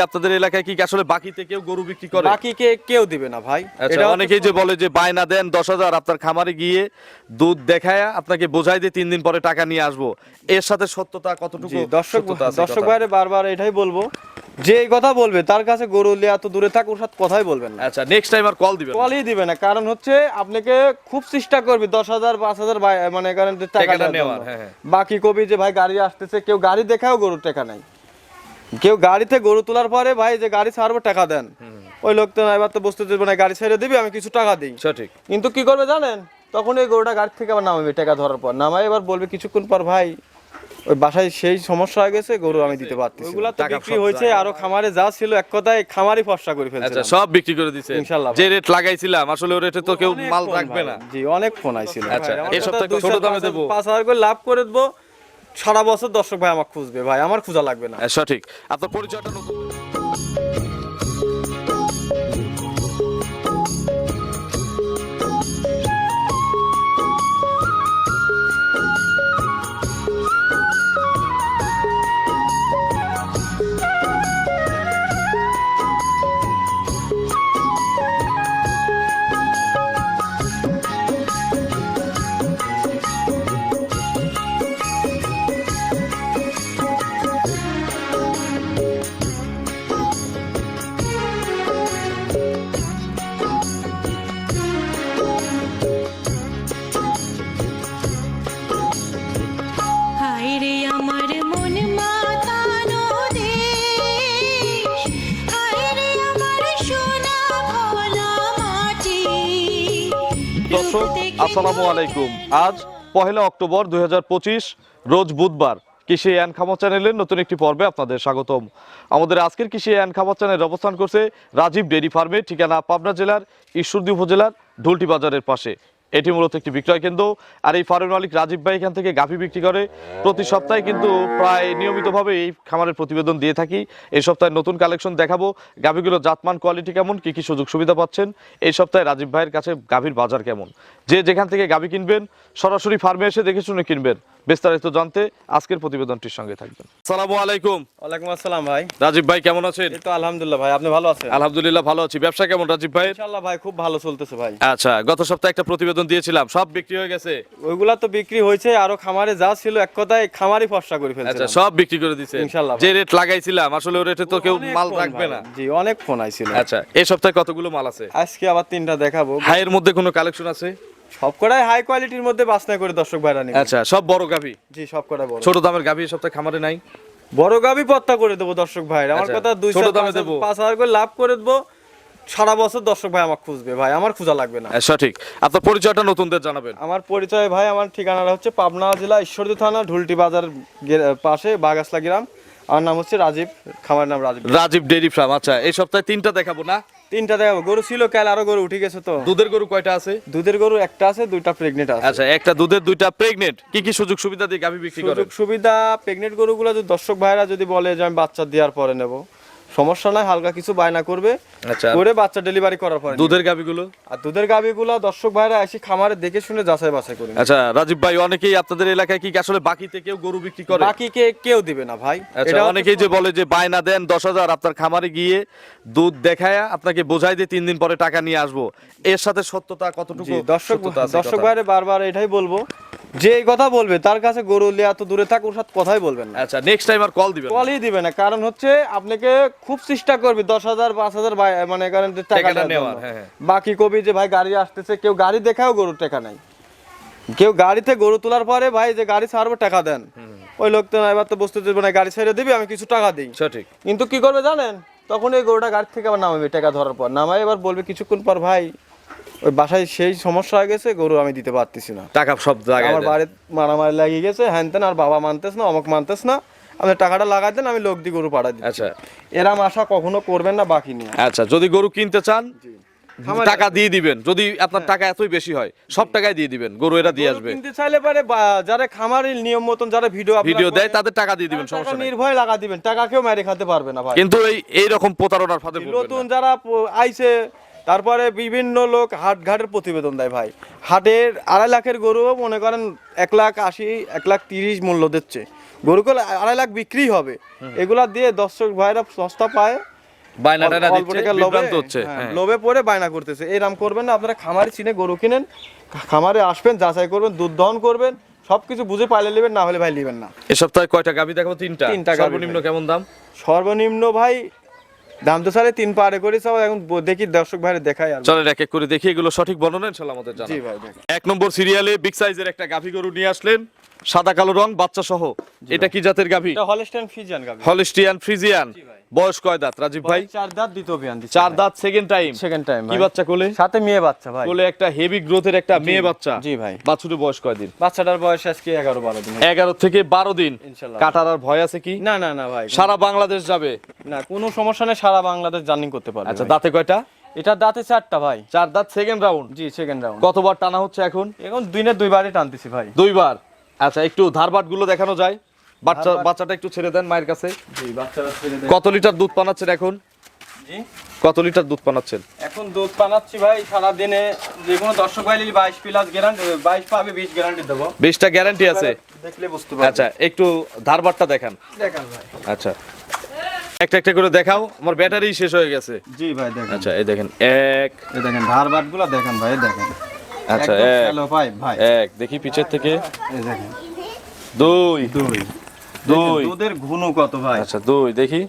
আপনাদের এলাকায় কি আসলে বাকিতে কেউ গরু বিক্রি করে? বাকি কে কেউ দিবে না ভাই। আচ্ছা এটা অনেকেই যে বলে যে বায়না দেন দশ হাজার আপনার খামারে গিয়ে দুধ দেখায় আপনাকে বোঝাই দিয়ে তিন দিন পরে টাকা নিয়ে আসব। এর সাথে সত্যতা কতটুকু? দর্শক দর্শক? ভাইরে বারবার এটাই বলব যে এই কথা বলবে তার কাছে গরু লিয়ে এত দূরে থাক ওর সাথে কথাই বলবেন না। আচ্ছা নেক্সট টাইম আর কল দিবেন কলই দিবে না কারণ হচ্ছে আপনাকে খুব চেষ্টা করবে দশ হাজার পাঁচ হাজার মানে কারণ টাকাটা নেওয়ার। হ্যাঁ, হ্যাঁ। বাকি কবি যে ভাই গাড়ি আসতেছে কেউ গাড়ি দেখাও গরুর টাকা নাই। কেউ গাড়িতে গরু তোলার পরে ভাই যে গাড়ি ছাড়বো টাকা দেন। ওই লোক তো এবার তো বসতে দেবো না গাড়ি ছেড়ে দিবি আমি কিছু টাকা দিই। সঠিক। কিন্তু কি করবে জানেন? তখন এই গরুটা গাড়ি থেকে আবার নামাবে টাকা ধরার পর। নামাই এবার বলবে কিছুক্ষণ পর ভাই ওই বাসায় সেই সমস্যা হয়ে গেছে গরু আমি দিতে পারতেছি ওইগুলা তো বিক্রি হয়েছে আরও খামারে যা ছিল এক কথায় খামারই ফসা করে ফেলছে আচ্ছা সব বিক্রি করে দিছে। ইনশাল্লাহ ভাই। যে রেট লাগাইছিলাম আসলে ওই রেটে তো কেউ মাল রাখবে না। জি অনেক ফোন আইছিল। আচ্ছা, এই সপ্তাহে ছোট দামে দেবো। পাঁচ হাজার করে লাভ করে দেবো। সারা বছর দর্শক ভাই আমার খুঁজবে ভাই আমার খোঁজা লাগবে না। হ্যাঁ, সঠিক। আপনার পরিচয়টা দর্শক আসসালামু আলাইকুম। আজ পহেলা অক্টোবর দুই হাজার পঁচিশ রোজ বুধবার কৃষি অ্যান খামার চ্যানেলের নতুন একটি পর্বে আপনাদের স্বাগতম। আমাদের আজকের কৃষি অ্যান খামার চ্যানেল অবস্থান করছে রাজীব ডেরি ফার্মে ঠিকানা পাবনা জেলার ঈশ্বরদী উপজেলার ঢুলটি বাজারের পাশে। এটি মূলত একটি বিক্রয় কেন্দ্র। আর এই ফার্মের মালিক রাজীব ভাই এখান থেকে গাভী বিক্রি করে প্রতি সপ্তাহে কিন্তু প্রায় নিয়মিতভাবে এই খামারের প্রতিবেদন দিয়ে থাকি। এই সপ্তাহে নতুন কালেকশন দেখাবো। গাভীগুলো জাতমান কোয়ালিটি কেমন? কি কি সুযোগ সুবিধা পাচ্ছেন? এই সপ্তাহে রাজীব ভাইয়ের কাছে গাভীর বাজার কেমন? যে যেখান থেকে গাভী কিনবেন সরাসরি ফার্মে এসে দেখে শুনে কিনবেন। বিস্তারিত জানতে আজকের প্রতিবেদনটির সঙ্গে থাকবেন। সালামু আলাইকুম। ওয়ালাইকুম আসসালাম ভাই। রাজীব ভাই কেমন আছেন? এই তো আলহামদুলিল্লাহ ভাই আপনি ভালো আছেন? আলহামদুলিল্লাহ ভালো আছি। ব্যবসা কেমন রাজীব ভাই? ইনশাআল্লাহ ভাই খুব ভালো চলতেছে ভাই। আচ্ছা গত সপ্তাহে একটা প্রতিবেদন দিয়েছিলাম সব বিক্রি হয়ে গেছে। ওইগুলা তো বিক্রি হয়েছে আরও খামারে যা ছিল এক কথায় খামারই ফসা করে ফেলছে। আচ্ছা সব বিক্রি করে ভাই। যে রেট লাগাইছিলাম আসলে ওই রেটে তো কেউ মাল রাখবে না। জি অনেক ফোন আইছিল। আচ্ছা এই সপ্তাহে কতগুলো মাল আছে? আজকে আবার তিনটা দেখাবো। হাইয়ের মধ্যে কোনো কালেকশন আছে? সবকটাই হাই কোয়ালিটির মধ্যে বাছনা করে দর্শক ভাইরা আচ্ছা সব বড় গাভী? জি সব কটাই বড়। ছোট দামের গাভী সপ্তাহে খামারে নাই? বড় গাবি পত্তা করে দেবো দর্শক ভাই আমার আচ্ছা, কথা দুই ছোট দামে দেবো। পাঁচ হাজার করে লাভ করে দেবো। সারা বছর দর্শক ভাই আমার খুঁজবে ভাই। আমার খোঁজা লাগবে না। হ্যাঁ, সঠিক। আপনার পরিচয়টা নতুনদের জানাবেন। আমার পরিচয় ভাই আমার ঠিকানাটা হচ্ছে পাবনা জেলা ঈশ্বরদী থানা ঢুলটি বাজার পাশে বাগাসলা গ্রাম। আমার নাম হচ্ছে রাজীব খামার নাম রাজীব। রাজীব ডেরি ফার্ম আচ্ছা এই সপ্তাহে তিনটা দেখাবো না? তিনটা দেখাবো। গরু ছিল কাল আরও গরু উঠে গেছে তো। দুধের গরু কয়টা আছে? দুধের গরু একটা আছে দুইটা প্রেগনেন্ট আছে। আচ্ছা একটা দুধের দুইটা প্রেগনেন্ট কি কি সুযোগ সুবিধা দিয়ে গাভী বিক্রি করেন? সুযোগ সুবিধা প্রেগনেন্ট গরুগুলো যদি দর্শক ভাইরা যদি বলে যে আমি বাচ্চা দেওয়ার পরে নেব সমস্যা নাই হালকা কিছু বায়না করবে। আচ্ছা। করে বাচ্চা ডেলিভারি করার পরে। দুধের গাভীগুলো? আর দুধের গাভিগুলো দর্শক ভাইরা এসে খামারে দেখে শুনে যাচাই বাছাই করে আচ্ছা রাজীব ভাই অনেকেই আপনাদের এলাকায় কি আসলে বাকিতে কেউ গরু বিক্রি করে? বাকি কে কেউ দিবে না ভাই। আচ্ছা এটা অনেকেই যে বলে যে বায়না দেন দশ হাজার আপনার খামারে গিয়ে দুধ দেখায় আপনাকে বোঝাই দিয়ে তিন দিন পরে টাকা নিয়ে আসব। এর সাথে সত্যতা কতটুকু? দর্শক দর্শক? ভাইরে বারবার এটাই বলব যে এই কথা বলবে তার কাছে গরু লিয়ে এত দূরে থাক ওর সাথে কথাই বলবেন না। আচ্ছা নেক্সট টাইম আর কল দিবেন কলই দিবে না কারণ হচ্ছে আপনাকে খুব চেষ্টা করবি দশ হাজার পাঁচ হাজার মানে কারণ টাকাটা নেওয়ার। হ্যাঁ, হ্যাঁ। বাকি কবি যে ভাই গাড়ি আসতেছে কেউ গাড়ি দেখাও গরুর টাকা নাই। কেউ গাড়িতে গরু তোলার পরে ভাই যে গাড়ি ছাড়বো টাকা দেন। ওই লোক তো এবার তো বসতে দেবো না গাড়ি ছেড়ে দিবি আমি কিছু টাকা দিই। সঠিক। কিন্তু কি করবে জানেন? তখন এই গরুটা গাড়ি থেকে আবার নামাবে টাকা ধরার পর। নামাই এবার বলবে কিছুক্ষণ পর ভাই ওই বাসায় সেই সমস্যা হয়ে গেছে গরু আমি দিতে পারতেছি না। টাকা সব জায়গায় আমার। বাড়িতে মারামারি লাগিয়ে গেছে হ্যান তেন আর বাবা মানতেস না অমুক মানতেস না। আপনি টাকাটা লাগাই দেন আমি লোক দিয়ে গরু পাঠাই দিই আচ্ছা। এরাম আশা কখনো করবেন না বাকি নিয়ে। আচ্ছা যদি গরু কিনতে চান টাকা দিয়ে দিবেন। যদি আপনার টাকা এতই বেশি হয় সব টাকায় দিয়ে দিবেন গরু এরা দিয়ে আসবে। কিনতে চাইলে পারে যারা খামারের নিয়ম মতন যারা ভিডিও ভিডিও দেয় তাদের টাকা দিয়ে দিবেন সমস্যা নেই। নির্ভয় লাগা দিবেন টাকা কেউ মেরে খাতে পারবে না ভাই। কিন্তু এই এইরকম প্রতারণার ফাঁদে নতুন যারা আইছে তারপরে বিভিন্ন লোক হাট ঘাটের প্রতিবেদন দেয় ভাই। হাটের আড়াই লাখের গরু মনে করেন এক লাখ আশি এক লাখ তিরিশ মূল্য দিচ্ছে। গরুগুলো আড়াই লাখ বিক্রি হবে। এগুলা দিয়ে দর্শক ভাইরা সস্তা পায়। লোভে হচ্ছে। হ্যাঁ, হ্যাঁ। লোভে পড়ে বায়না করতেছে। এরম করবেন না আপনারা খামারে চিনে গরু কিনেন খামারে আসবেন যাচাই করবেন দুধ দহন করবেন সবকিছু বুঝে পাইলে নেবেন না হলে ভাই নেবেন না। এ সপ্তাহে কয়টা গাভি দেখাবো? তিনটা। তিনটা সর্বনিম্ন কেমন দাম? সর্বনিম্ন ভাই দাম তো সাড়ে তিন পারে করে সব এখন দেখি দর্শক ভাইরে দেখাই আর চলেন এক এক করে দেখি এগুলো সঠিক বর্ণনা ইনশাল্লাহ আমাদের জানা। জি ভাই এক নম্বর সিরিয়ালে বিগ সাইজের একটা গাভি গরু নিয়ে আসলেন সাদা কালো রং বাচ্চা সহ। এটা কি জাতের গাভী? এটা হলস্টাইন ফ্রিজিয়ান গাবি হলিস্টিয়ান ফ্রিজিয়ান জি ভাই। বয়স কয় দাঁত রাজীব ভাই? চার দাঁত দ্বিতীয় বিয়ান দিচ্ছে চার দাঁত সেকেন্ড টাইম সেকেন্ড টাইম কি বাচ্চা কোলে? সাথে মেয়ে বাচ্চা ভাই। কোলে একটা হেভি গ্রোথের একটা মেয়ে বাচ্চা। জি ভাই। বাছুরের বয়স কয় দিন? বাচ্চাটার বয়স আজকে এগারো বারো দিন এগারো থেকে বারো দিন। ইনশাল্লাহ। কাটার আর ভয় আছে কি? না না না ভাই। সারা বাংলাদেশ যাবে। না কোনো সমস্যা নেই সারা বাংলাদেশ জার্নি করতে পারবে আচ্ছা দাঁতে কয়টা? এটা দাঁতে চারটা ভাই। চার দাঁত সেকেন্ড রাউন্ড জি সেকেন্ড রাউন্ড কতবার টানা হচ্ছে এখন? এখন দিনে দুইবারই টানতেছি ভাই। দুইবার। আচ্ছা একটু ধারবাটগুলো দেখানো যায়। বাচ্চা বাচ্চাটা একটু ছেড়ে দেন মায়ের কাছে। কত লিটার দুধ পানাচ্ছেন এখন? কত লিটার দুধ পানাচ্ছেন? এখন দুধ পানাচ্ছি ভাই সারা দিনে যে কোনো দর্শক ভাই নিলে বাইশ প্লাস গ্যারান্টি বাইশ পাবে বিশ গ্যারান্টি দেবো। বিশটা গ্যারান্টি আছে? দেখলে বুঝতে পারবে আচ্ছা একটু ধারবাটটা দেখান। দেখেন ভাই। আচ্ছা। একটা একটা করে দেখাও আমার ব্যাটারি শেষ হয়ে গেছে। জি ভাই দেখেন। আচ্ছা এই দেখেন এক। এই দেখেন ধারবাটগুলো দেখেন ভাই দেখেন। আচ্ছা এক। ভাই ভাই। এক দেখি পিছের থেকে। এই দেখেন। দুই। দুই। দুই। দুধের ঘন কত ভাই। আচ্ছা দুই দেখি।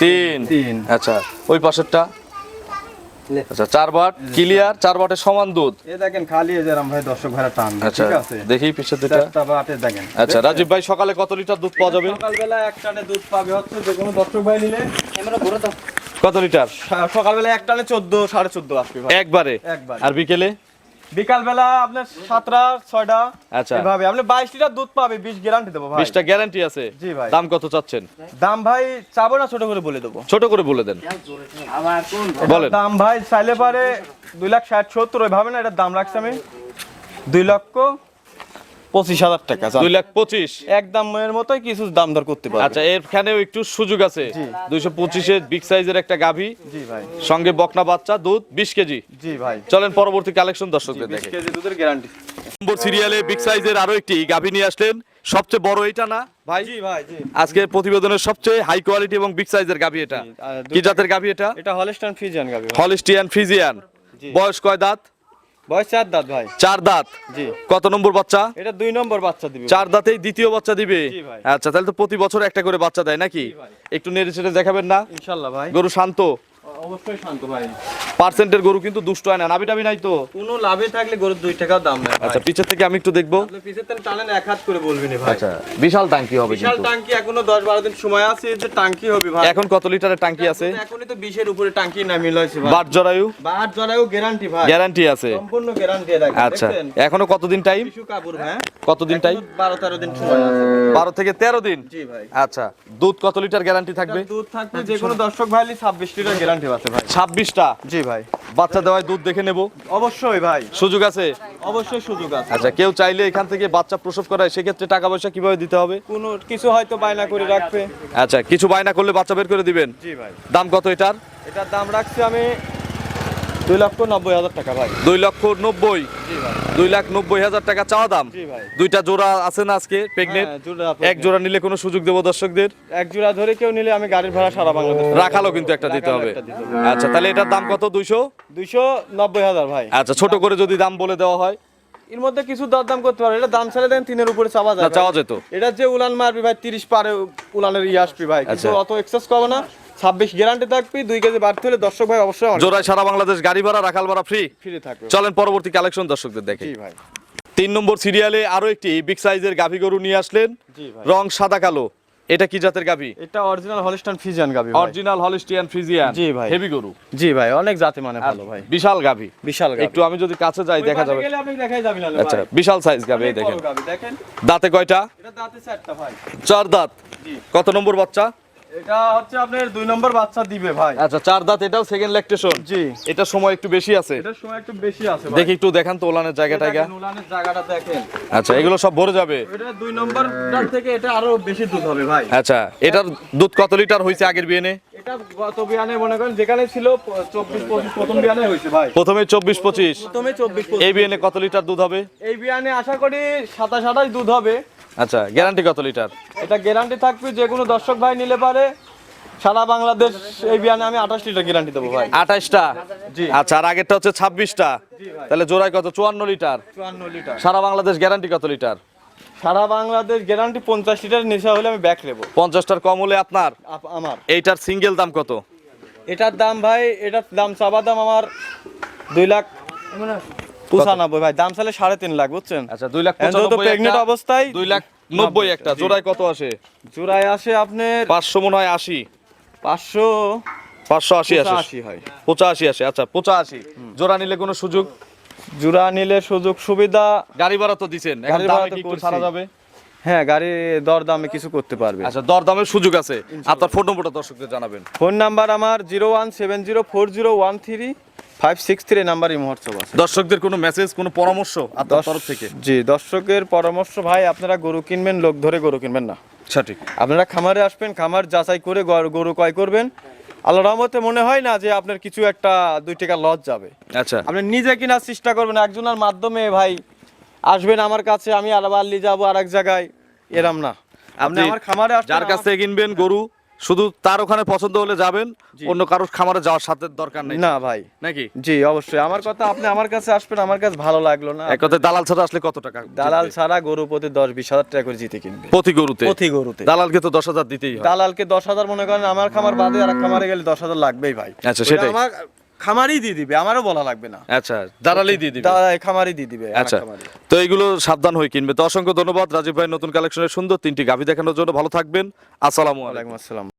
তিন। তিন। আচ্ছা ওই পাশেরটা। আচ্ছা চার বাট ক্লিয়ার চার বাটের সমান দুধ। এই দেখেন খালি এই যেরকম ভাই দর্শক ভাইরা টান আচ্ছা ঠিক আছে? দেখি পিছের দুটা চারটা বাটে দেখেন। আচ্ছা রাজীব ভাই সকালে কত লিটার দুধ পাওয়া যাবে? সকালবেলা এক টানে দুধ পাবে হচ্ছে যে কোনো দর্শক ভাই নিলে। দাও। কত লিটার? সকালবেলা এক টানে চোদ্দ সাড়ে চোদ্দ আসবে ভাই। একবারে? একবার। আর বিকেলে? বিকালবেলা আপনার সাতটা ছয়টা আচ্ছা। এভাবে। আপনি বাইশ লিটার দুধ পাবে বিশ গ্যারান্টি দেবো ভাই। বিশটা গ্যারান্টি আছে। জি ভাই। দাম কত চাচ্ছেন? দাম ভাই চাবো না ছোট করে বলে দেবো। ছোট করে বলে দেন। বলেন। দাম ভাই চাইলে পারে দুই লাখ ষাট সত্তর ওইভাবে না এটার দাম রাখছি আমি। দুই লক্ষ পঁচিশ হাজার টাকা দুই লাখ পঁচিশ। এক দামের মতোই কিছু দাম দর করতে পারবে। আচ্ছা এখানেও একটু সুযোগ আছে। দুইশো পঁচিশের বিগ সাইজের একটা গাভী। জি ভাই। সঙ্গে বকনা বাচ্চা দুধ বিশ কেজি। জি ভাই। চলেন পরবর্তী কালেকশন দর্শকদের দেখে। কেজি দুধের গ্যারান্টি। নম্বর সিরিয়ালে বিগ সাইজের আরও একটি গাভী নিয়ে আসলেন। সবচেয়ে বড় এটা না ভাই? জি ভাই জি। আজকে প্রতিবেদনের সবচেয়ে হাই কোয়ালিটি এবং বিগ সাইজের গাভী এটা। কি জাতের গাভী এটা? এটা হলস্টাইন ফিজিয়ান হলিস্টিয়ান ফ্রিজিয়ান বয়স কয় দাঁত? বয়স চার দাঁত ভাই। চার দাঁত? জি। কত নম্বর বাচ্চা? এটা দুই নম্বর বাচ্চা দিবে চার দাঁতেই দ্বিতীয় বাচ্চা দিবে? আচ্ছা তাহলে তো প্রতি বছর একটা করে বাচ্চা দেয় নাকি? একটু নেড়ে চেড়ে দেখাবেন না? ইনশাল্লাহ ভাই। গরু শান্ত? অবশ্যই শান্ত ভাই। পার্সেন্টের গরু কিন্তু দুষ্ট হয় না নাবি টাবি নাই তো? কোনো লাভে থাকলে গরুর দুই টাকাও দাম নেই আচ্ছা পিছের থেকে আমি একটু দেখব। পিছের তেল টানেন এক হাত করে বলবেন ভাই। আচ্ছা বিশাল টাঙ্কি হবে বিশাল টাঙ্কি এখনও দিন সময় আছে যে টাঙ্কি হবে ভাই। এখন কত লিটারের টাঙ্কি আছে? এখনই তো উপরে লয়েছে ভাই। বাট জরায়ু? বার জরায়ও গ্যারান্টি ভাই। গ্যারান্টি আছে। সম্পূর্ণ গ্যারান্টি আচ্ছা এখনও কতদিন টাইম হ্যাঁ? কতদিন টাইম এখনও বারো তেরো দিন সময় আছে। বারো থেকে তেরো দিন? জি ভাই। আচ্ছা দুধ কত লিটার গ্যারান্টি থাকবে? দুধ থাকবে যে কোনো দর্শক ভাই ছাব্বিশ লিটার গ্যারান্টি আছে ভাই। ছাব্বিশটা। জি ভাই। বাচ্চা দেওয়ায় দুধ দেখে নেব। অবশ্যই ভাই। সুযোগ আছে? অবশ্যই সুযোগ আছে। আচ্ছা কেউ চাইলে এখান থেকে বাচ্চা প্রসব করায় সেক্ষেত্রে টাকা পয়সা কীভাবে দিতে হবে? কোনো কিছু হয়তো বায়না করে রাখবে। আচ্ছা কিছু বায়না করলে বাচ্চা বের করে দিবেন? জি ভাই। দাম কত এটার? এটার দাম রাখছি আমি দুই লক্ষ নব্বই হাজার টাকা ভাই। দুই লক্ষ নব্বই। দুই লাখ নব্বই হাজার টাকা চাওয়া দাম। ভাই। দুইটা জোড়া আছে না আজকে প্রেগনেন্ট? হ্যাঁ, এক জোড়া নিলে কোনো সুযোগ দেবো দর্শকদের? এক জোড়া ধরে কেউ নিলে আমি গাড়ির ভাড়া সারা বাংলাদেশ রাখালো কিন্তু একটা দিতে হবে। আচ্ছা তাহলে এটার দাম কত? দুইশো? দুইশো নব্বই হাজার ভাই। আচ্ছা ছোট করে যদি দাম বলে দেওয়া হয়। এর মধ্যে কিছু দরদাম করতে পারবে এটা দাম ছেড়ে দেন তিনের উপরে চাওয়া যায় চাওয়া যেত। এটা যে উলান মারবি ভাই তিরিশ পারে উলানের ইয়ে আসবি ভাই। আচ্ছা। অত এক্সেস করবে না। ছাব্বিশ গ্যারান্টি থাকবি দুই কেজি বাড়তে হলে দর্শক ভাই অবশ্যই জোড়ায় সারা বাংলাদেশ গাড়ি ভাড়া রাখাল ভাড়া ফ্রি ফ্রি থাকবে। চলেন পরবর্তী কালেকশন দর্শকদের দেখে। ভাই। তিন নম্বর সিরিয়ালে আরও একটি বিগ সাইজের গাভী গরু নিয়ে আসলেন। রং সাদা কালো। এটা কি জাতের এটা অরিজিনাল হলিস্টান ফিজিয়ান গাবি অরিজিনাল হলিস্টিয়ান ফ্রিজিয়ান জি ভাই। হেভি গরু। জি ভাই অনেক জাতি মানে ভালো ভাই। বিশাল গাভী। বিশাল গাবি একটু আমি যদি কাছে যাই দেখা যাবে। আচ্ছা বিশাল সাইজ গাভী এই দেখেন। দেখেন। দাঁতে কয়টা? এটা দাঁতে চারটা ভাই। চার দাঁত। জি। কত নম্বর বাচ্চা? এটা হচ্ছে আপনার দুই নম্বর বাচ্চা দিবে ভাই। আচ্ছা চার দাঁত এটাও সেকেন্ড ল্যাকটেশন জি। এটা সময় একটু বেশি আছে? এটার সময় একটু বেশি আছে ভাই। দেখি একটু দেখান তো ওলানের জায়গা দেখেন, জায়গাটা দেখেন। আচ্ছা এগুলো সব ভরে যাবে? এটা দুই নম্বর থেকে এটা আরও বেশি দুধ হবে ভাই। আচ্ছা এটার দুধ কত লিটার হয়েছে আগের বিয়েনে? এটা গত বিয়ানে মনে করেন যেখানে ছিল চব্বিশ পঁচিশ প্রথম বিয়ানে হয়েছে ভাই। প্রথমে চব্বিশ পঁচিশ। প্রথমে চব্বিশ এই বিয়েনে কত লিটার দুধ হবে? এই বিয়ানে আশা করি সাতাশ আঠাশ দুধ হবে। আচ্ছা গ্যারান্টি কত লিটার এটা গ্যারান্টি থাকবে যে কোনো দর্শক ভাই নিলে পারে। সারা বাংলাদেশ এই বিয়ানে আমি আঠাশ লিটার গ্যারান্টি দেবো ভাই। আঠাইশটা জি। আচ্ছা আর আগেরটা হচ্ছে ছাব্বিশটা। তাহলে জোড়ায় কত? চুয়ান্ন লিটার চুয়ান্ন লিটার সারা বাংলাদেশ গ্যারান্টি কত লিটার সারা বাংলাদেশ গ্যারান্টি পঞ্চাশ লিটার নেশা হলে আমি ব্যাক নেব। পঞ্চাশটার কম হলে আপনার? আমার। এইটার সিঙ্গেল দাম কত? এটার দাম ভাই এটার দাম চাবা দাম আমার দুই লাখ পঁচানব্বই ভাই দাম চালে সাড়ে তিন লাখ বুঝছেন? আচ্ছা দুই লাখ এখন যেহেতু পঁচানব্বই pregnant একটা, অবস্থায় দুই লাখ নব্বই একটা জোড়ায় কত আসে? জোড়ায় আসে আপনার পাঁচশো মনে হয় আশি। পাঁচশো পাঁচশো আশি আসে। আশি হয়। পঁচাশি আসে আচ্ছা পঁচাশি। জোড়া নিলে কোনো সুযোগ? জোড়া নিলে সুযোগ সুবিধা। গাড়ি ভাড়া তো দিচ্ছেন এখন গাড়ি দামে কি একটু ছাড়া যাবে? হ্যাঁ গাড়ি দর দামে কিছু করতে পারবে। আচ্ছা দর দামের সুযোগ আছে। আপনার ফোন নম্বরটা দর্শকদের জানাবেন। ফোন নাম্বার আমার zero one seven zero four zero one three WhatsApp আছে দর্শকদের কোনো মেসেজ কোনো পরামর্শ আপনার তরফ থেকে জি দর্শকের পরামর্শ ভাই আপনারা গরু কিনবেন লোক ধরে গরু কিনবেন না সঠিক আপনারা খামারে আসবেন খামার যাচাই করে গরু ক্রয় করবেন আল্লাহ রহমতে মনে হয় না যে আপনার কিছু একটা দুই টাকা লস যাবে আচ্ছা আপনি নিজে কেনার চেষ্টা করবেন একজনের মাধ্যমে ভাই আসবেন আমার কাছে আমি আলাবাল্লি যাব আর এক জায়গায় এরম না আপনি আপনি আমার খামারে যার কাছ থেকে কিনবেন গরু শুধু তার ওখানে পছন্দ হলে যাবেন অন্য কারোর খামারে যাওয়ার সাথে দরকার নেই। না ভাই। নাকি? জি অবশ্যই। আমার কথা আপনি আমার কাছে আসবেন আমার কাছে ভালো লাগল না। এক কথা দালাল ছাড়া আসলে কত টাকা দালাল ছাড়া গরু প্রতি দশ বিশ হাজার টাকা করে জিতে কিনবে। প্রতি গরুতে? প্রতি গরুতে। দালালকে তো দশ হাজার দিতেই হয়। দালালকে দশ হাজার মনে করেন আমার খামার বাদে আর খামারে গেলে দশ হাজার লাগবেই ভাই। আচ্ছা, সেটাই। আমার খামারই দিয়ে দিবে আমারও বলা লাগবে না। আচ্ছা দালালই দিয়ে দিবে? খামারই দিয়ে দিবে আচ্ছা তো এগুলো সাবধান হয়ে কিনবে। তো অসংখ্য ধন্যবাদ রাজীব ভাই নতুন কালেকশনের সুন্দর তিনটি গাভী দেখানোর জন্য। ভালো থাকবেন। আসসালামু আলাইকুম। আসসালাম।